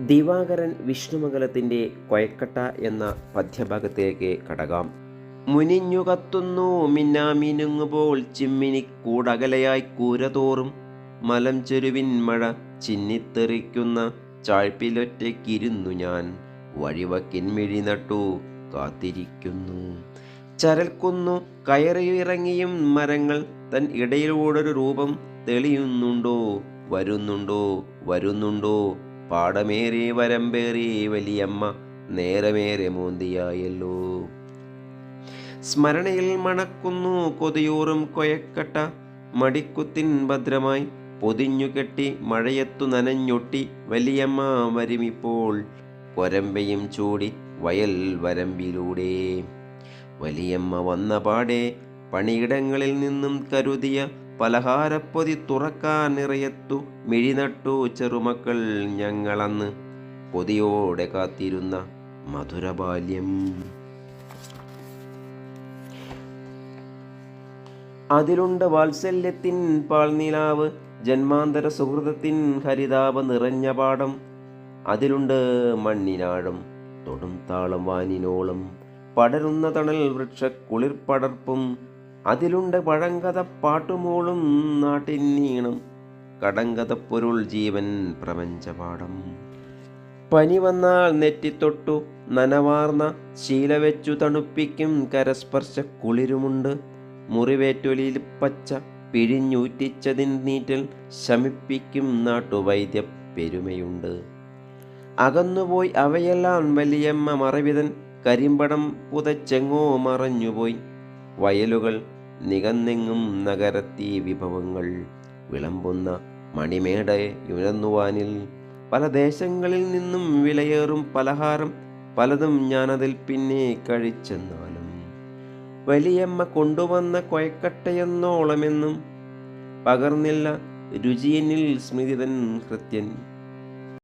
ദിവാകരൻ വിഷ്ണുമംഗലത്തിന്റെ കൊയക്കട്ട എന്ന പദ്യഭാഗത്തേക്ക് കടകാം. മുനിഞ്ഞു കത്തുന്നു മിന്നാമിനുങ്ങുപോൾ ചിമ്മിനി കൂടകലയായി കൂരതോറും. മലം ചെരുവിൻ മഴ ചിന്നിത്തെറിക്കുന്ന ചാഴ്പ്പിലൊറ്റയ്ക്കിരുന്നു ഞാൻ. വഴിവക്കിൻ മിഴി നട്ടു കാത്തിരിക്കുന്നു. ചരൽക്കുന്നു കയറിയിറങ്ങിയും മരങ്ങൾ തൻ ഇടയിലൂടൊരു രൂപം തെളിയുന്നുണ്ടോ? വരുന്നുണ്ടോ? വരുന്നുണ്ടോ? പാടമേറി വരമ്പേറി വലിയമ്മ നേരമേറെ മോന്തിയായല്ലോ. സ്മരണയിൽ മണക്കുന്നു കൊതിയൂറും കൊയക്കട്ട. മടിക്കുത്തിൻ ഭദ്രമായി പൊതിഞ്ഞു കെട്ടി മഴയത്തു നനഞ്ഞൊട്ടി വലിയമ്മ വരുമിപ്പോൾ. കൊരമ്പയും ചൂടി വയൽ വരമ്പിലൂടെ. വലിയമ്മ വന്ന പാടെ പണിയിടങ്ങളിൽ നിന്നും കരുതിയ പലഹാരപ്പൊതി തുറക്കാൻ നിറയത്തു മിഴിനട്ടു ചെറുമക്കൾ ഞങ്ങളന്ന് കൊതിയോടെ കാത്തിരുന്ന മധുരബാല്യം. അതിലുണ്ട് വാത്സല്യത്തിൻ പാൽനിലാവ് ജന്മാന്തര സുഹൃതത്തിൻ ഹരിതാപ നിറഞ്ഞ പാടം. അതിലുണ്ട് മണ്ണിനാഴം തൊടും താളം വാനിനോളം. പടരുന്ന തണൽ വൃക്ഷ കുളിർപ്പടർപ്പും അതിലുണ്ട് പഴങ്കഥ പാട്ടുമോളും നാട്ടിൻ നീണം. കടങ്കഥ പൊരുൾ ജീവൻ പ്രപഞ്ചപാഠം. പനി വന്നാൽ നെറ്റിത്തൊട്ടു നനവാർന്ന ശീല വെച്ചു തണുപ്പിക്കും കരസ്പർശ കുളിരുമുണ്ട്. മുറിവേറ്റൊലിയിൽ പച്ച പിഴിഞ്ഞൂറ്റിച്ചതിൻ നീറ്റൽ ശമിപ്പിക്കും നാട്ടുവൈദ്യ പെരുമയുണ്ട്. അകന്നുപോയി അവയെല്ലാം വലിയമ്മ മറവിതൻ കരിമ്പടം പുതച്ചെങ്ങോ മറഞ്ഞുപോയി. വയലുകൾ നികന്നെങ്ങും നഗരത്തി വിഭവങ്ങൾ വിളമ്പുന്ന മണിമേട ഉയർന്നുവാനിൽ പല ദേശങ്ങളിൽ നിന്നും വിലയേറും പലഹാരം പലതും ഞാനതിൽ പിന്നെ കഴിച്ചെന്നാലും വലിയമ്മ കൊണ്ടുവന്ന കൊയക്കട്ടയെന്നോളമെന്നും പകർന്നില്ല രുചിയനിൽ സ്മൃതിതൻ ഹൃത്യൻ